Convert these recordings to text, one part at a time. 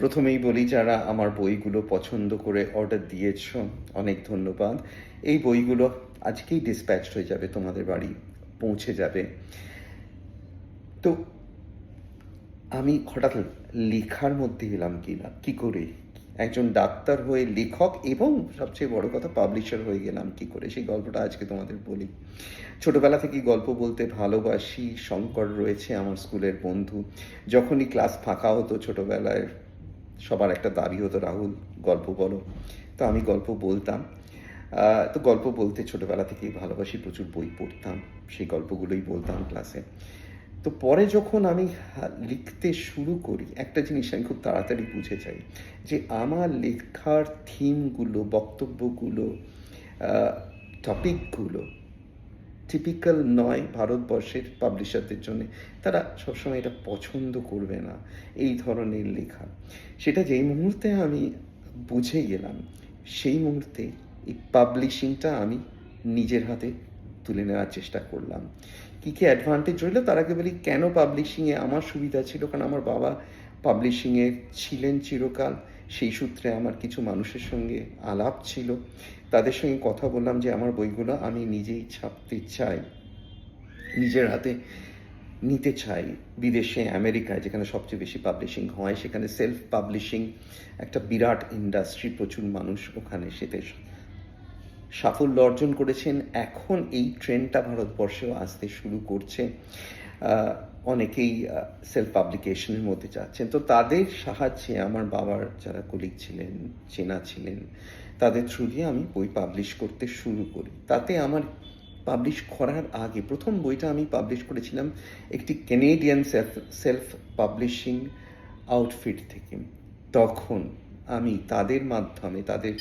প্রথমেই বলি, যারা আমার বইগুলো পছন্দ করে অর্ডার দিয়েছ, অনেক ধন্যবাদ। এই বইগুলো আজকেই ডিসপ্যাচ হয়ে যাবে, তোমাদের বাড়ি পৌঁছে যাবে। তো আমি হঠাৎ লেখার মধ্যে এলাম কি না, কি করে? একজন ডাক্তার হয়ে লেখক এবং সবচেয়ে বড় কথা পাবলিশার হয়ে গেলাম, কি করে? সেই গল্পটা আজকে তোমাদের বলি। ছোটবেলা থেকেই গল্প বলতে ভালোবাসি, শঙ্কর রয়েছে আমার স্কুলের বন্ধু। যখনই ক্লাস ফাঁকা হতো ছোটবেলায় সবার একটা দাবি হতো, রাহুল, গল্প বলো। তো আমি গল্প বলতাম। তো গল্প বলতে ছোটোবেলা থেকেই ভালোবাসি, প্রচুর বই পড়তাম, সেই গল্পগুলোই বলতাম ক্লাসে তো পরে যখন আমি লিখতে শুরু করি, একটা জিনিস আমি খুব তাড়াতাড়ি বুঝে যাই যে আমার লেখার থিমগুলো বক্তব্যগুলো টপিকগুলো টিপিক্যাল নয় ভারতবর্ষের পাবলিশারদের জন্য। তারা সবসময় এটা পছন্দ করবে না, এই ধরনের লেখা। সেটা যেই মুহূর্তে আমি বুঝে গেলাম, সেই মুহূর্তে এই পাবলিশিংটা আমি নিজের হাতে তুলে নেওয়ার চেষ্টা করলাম। কী কী অ্যাডভান্টেজ রইল, তার আগে বলি, কেন পাবলিশিংয়ে আমার সুবিধা ছিল? কারণ আমার বাবা পাবলিশিংয়ে ছিলেন চিরকাল। সেই সূত্রে আমার কিছু মানুষের সঙ্গে আলাপ ছিল। তাদের সঙ্গে কথা বললাম যে, আমার বইগুলো আমি নিজেই ছাপতে চাই। নিজের হাতে নিতে চাই। বিদেশে, আমেরিকায়, যেখানে সবচেয়ে বেশি পাবলিশিং হয়, সেখানে সেলফ পাবলিশিং একটা বিরাট ইন্ডাস্ট্রি প্রচুর মানুষ ওখানে সেতে সাফল্য অর্জন করেছেন। এখন এই ট্রেন্ডটা ভারতবর্ষেও আসতে শুরু করছে। অনেকেই সেলফ পাবলিকেশনের মধ্যে যাচ্ছেন। তো তাদের সাহায্যে আমার বাবার যারা কলিগ ছিলেন, চেনা ছিলেন, তাদের থ্রু দিয়ে আমি বই পাবলিশ করতে শুরু করি। তাতে আমার পাবলিশ করার আগে প্রথম বইটা আমি পাবলিশ করেছিলাম একটি Canadian self self publishing outfit থেকে। তখন আমি তাদের মাধ্যমে, তাদের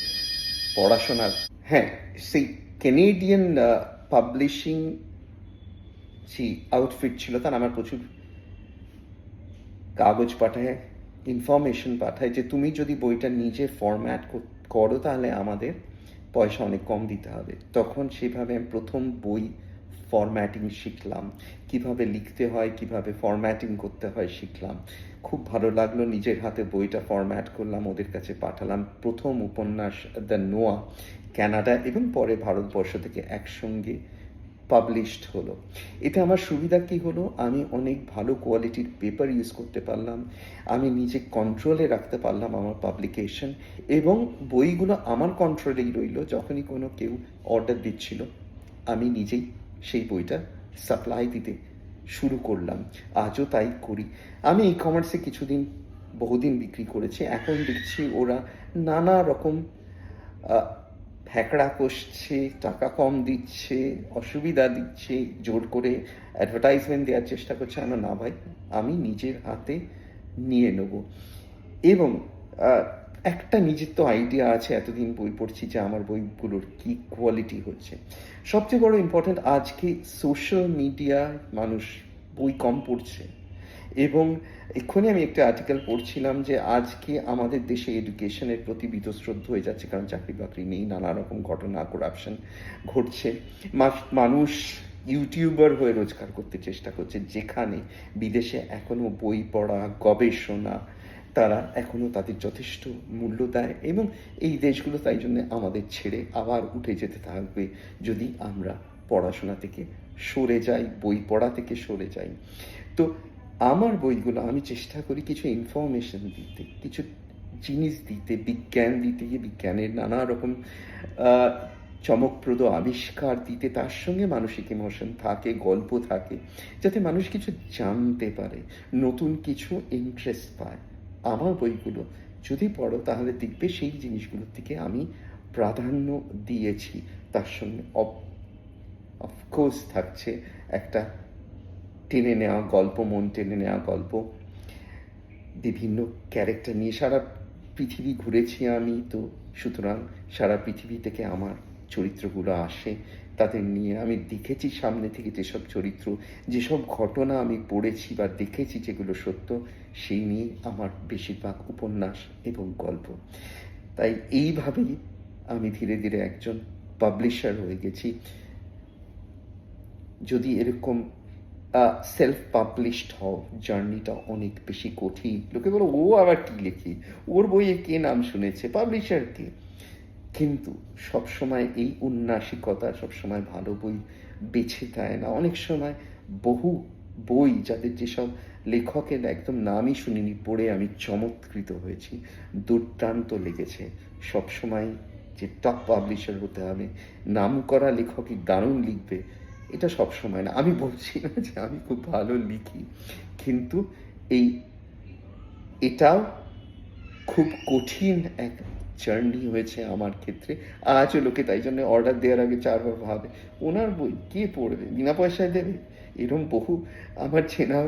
পড়াশোনার হ্যাঁ সেই কেনেডিয়ান পাবলিশিং যে আউটফিট ছিল তার আমার প্রচুর কাগজ পাঠায় ইনফরমেশন পাঠায় যে তুমি যদি বইটা নিজে ফরম্যাট করো তাহলে আমাদের পয়সা অনেক কম দিতে হবে। তখন সেভাবে আমি প্রথম বই ফরম্যাটিং শিখলাম। কীভাবে লিখতে হয়, কীভাবে ফরম্যাটিং করতে হয় শিখলাম। খুব ভালো লাগল। নিজের হাতে বইটা ফরম্যাট করলাম, ওদের কাছে পাঠালাম। প্রথম উপন্যাস দ্য নোয়া কানাডা এবং পরে ভারতবর্ষ থেকে একসঙ্গে পাবলিশড হলো। এতে আমার সুবিধা কি হলো? আমি অনেক ভালো কোয়ালিটির পেপার ইউজ করতে পারলাম। আমি নিজে কন্ট্রোলে রাখতে পারলাম আমার পাবলিকেশন এবং বইগুলো আমার কন্ট্রোলেই রইল। যখনই কোনো কেউ অর্ডার দিচ্ছিল, আমি নিজেই সেই বইটা সাপ্লাই দিতে শুরু করলাম। আজও তাই করি। আমি ই কমার্সে কিছুদিন, বহুদিন বিক্রি করেছি। এখন দেখছি ওরা নানা রকম ফ্যাকড়া কষছে, টাকা কম দিচ্ছে, অসুবিধা দিচ্ছে, জোর করে অ্যাডভার্টাইজমেন্ট দেওয়ার চেষ্টা করছে। আমার না ভাই, আমি নিজের হাতে নিয়ে নেব। এবং একটা নিজের তো আইডিয়া আছে এতদিন বই পড়ছি যে আমার বইগুলোর কি কোয়ালিটি হচ্ছে। সবচেয়ে বড় ইম্পর্ট্যান্ট আজকে সোশ্যাল মিডিয়ায় মানুষ বই কম পড়ছে। এবং এক্ষুনি আমি একটা আর্টিকেল পড়ছিলাম যে আজকে আমাদের দেশে এডুকেশনের প্রতি বীতশ্রদ্ধ হয়ে যাচ্ছে, কারণ চাকরি বাকরি নেই, নানা রকম ঘটনা করাপশন ঘটছে। মানুষ ইউটিউবার হয়ে রোজগার করতে চেষ্টা করছে যেখানে বিদেশে এখনও বই পড়া, গবেষণা তারা এখনও তাদের যথেষ্ট মূল্য দেয় এবং এই দেশগুলো তাই জন্য আমাদের ছেড়ে আবার উঠে যেতে থাকবে যদি আমরা পড়াশোনা থেকে সরে যাই, বই পড়া থেকে সরে যাই। তো আমার বইগুলো আমি চেষ্টা করি কিছু ইনফরমেশন দিতে, কিছু জিনিস দিতে, বিজ্ঞান দিতে গিয়ে বিজ্ঞানের নানা রকম চমকপ্রদ আবিষ্কার দিতে, তার সঙ্গে মানসিক ইমোশন থাকে, গল্প থাকে, যাতে মানুষ কিছু জানতে পারে, নতুন কিছু ইন্টারেস্ট পায়। আমার বইগুলো যদি পড়ো, তাহলে দেখবে সেই জিনিসগুলোর দিকে আমি প্রাধান্য দিয়েছি। তার সঙ্গে অফকোর্স থাকছে একটা টেনে নেওয়া গল্প, মন টেনে নেওয়া গল্প। বিভিন্ন ক্যারেক্টার নিয়ে সারা পৃথিবী ঘুরেছি আমি তো, সুতরাং সারা পৃথিবী থেকে আমার চরিত্রগুলো আসে, তাদের নিয়ে আমি দেখেছি সামনে থেকে যেসব চরিত্র, যেসব ঘটনা আমি পড়েছি বা দেখেছি যেগুলো সত্য, সেই নিয়ে আমার বেশিরভাগ উপন্যাস এবং গল্প। তাই এইভাবেই আমি ধীরে ধীরে একজন পাবলিশার হয়ে গেছি। যদি এরকম সেলফ পাবলিশড হও জার্নিটা অনেক বেশি কঠিন। লোকে বলো, ও আবার কি লেখি? ওর বইয়ে কে নাম শুনেছে? পাবলিশার কে? কিন্তু সবসময় এই উন্নাসিকতা সবসময় ভালো বই বেছে দেয় না। অনেক সময় বহু বই যাদের যেসব লেখকের একদম নামই শুনিনি, পড়ে আমি চমৎকৃত হয়েছি, দুর্দান্ত লেগেছে। সবসময় যে টপ পাবলিশার হতে হবে নাম করা লেখকই দারুণ লিখবে, এটা সব সময় না। আমি বলছি না যে আমি খুব ভালো লিখি, কিন্তু এই এটাও খুব কঠিন এক জার্নি হয়েছে আমার ক্ষেত্রে। আজও লোকে তাই জন্য অর্ডার দেওয়ার আগে চারবার ভাবে, ওনার বই কে পড়বে? বিনা পয়সায় দেবে? এরকম বহু আমার চেনা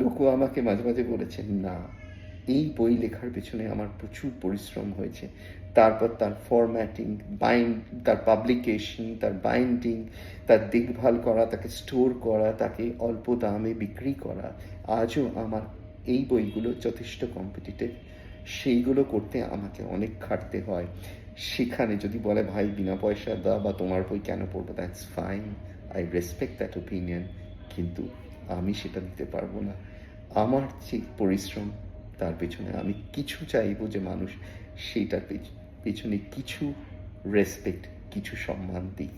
লোকও আমাকে মাঝে মাঝে বলেছেন না, এই বই লেখার পেছনে আমার প্রচুর পরিশ্রম হয়েছে। তারপর তার ফরম্যাটিং বাইন্ড তার পাবলিকেশন তার বাইন্ডিং তার দেখভাল করা, তাকে স্টোর করা, তাকে অল্প দামে বিক্রি করা, আজও আমার এই বইগুলো যথেষ্ট কম্পিটিটিভ সেইগুলো করতে আমাকে অনেক খাটতে হয়। সেখানে যদি বলে, ভাই, বিনা পয়সা দাও বা তোমার বই কেন পড়ব? That's fine I respect that opinion কিন্তু আমি সেটা দিতে পারব না। আমার যে পরিশ্রম, তার পেছনে আমি কিছু চাইব যে মানুষ সেইটার পেছ- পেছনে কিছু রেসপেক্ট কিছু সম্মান দিক।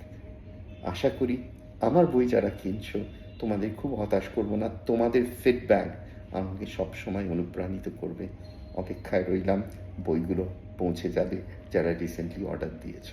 আশা করি আমার বই যারা কিনছো, তোমাদের খুব হতাশ করব না। তোমাদের ফিডব্যাক আমাকে সবসময় অনুপ্রাণিত করবে। অপেক্ষায় রইলাম। বইগুলো পৌঁছে যাবে যারা রিসেন্টলি অর্ডার দিয়েছ।